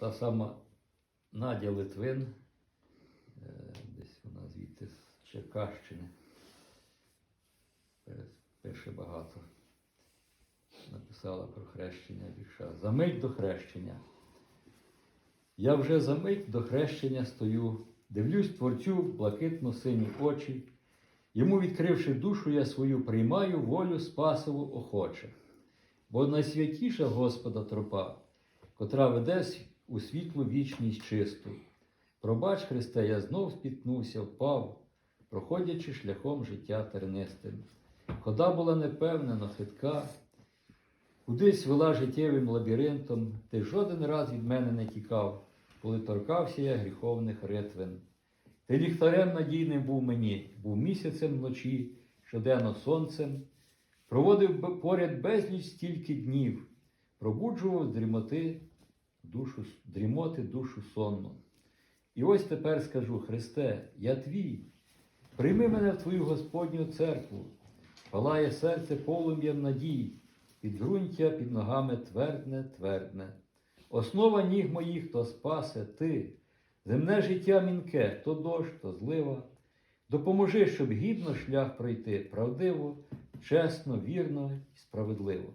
Та сама Надя Литвин, е, десь вона звідти з Черкащини. Пише багато. Написала про хрещення вірша. За мить до хрещення. Я вже за мить до хрещення стою, дивлюсь творцю в блакитно-сині очі. Йому, відкривши душу, я свою, приймаю волю Спасову охоче. Бо найсвятіша Господа тропа, котра веде у світлу вічність чисту. Пробач, Христе, я знов спіткнувся, впав, проходячи шляхом життя тернистим. Хода була непевнена, хитка, кудись вела життєвим лабіринтом, ти жоден раз від мене не тікав, коли торкався я гріховних ритвин. Ти ліхтарем надійним був мені, був місяцем вночі, щоденно сонцем, проводив поряд безліч стільки днів, пробуджував дрімоти душу, дрімоти душу сонну. І ось тепер скажу, Христе, я твій, прийми мене в твою Господню церкву, палає серце полум'ям надій, підґрунтя під ногами твердне, твердне. Основа ніг моїх то спасе ти, земне життя мінке, то дощ, то злива. Допоможи, щоб гідно шлях пройти правдиво, чесно, вірно і справедливо.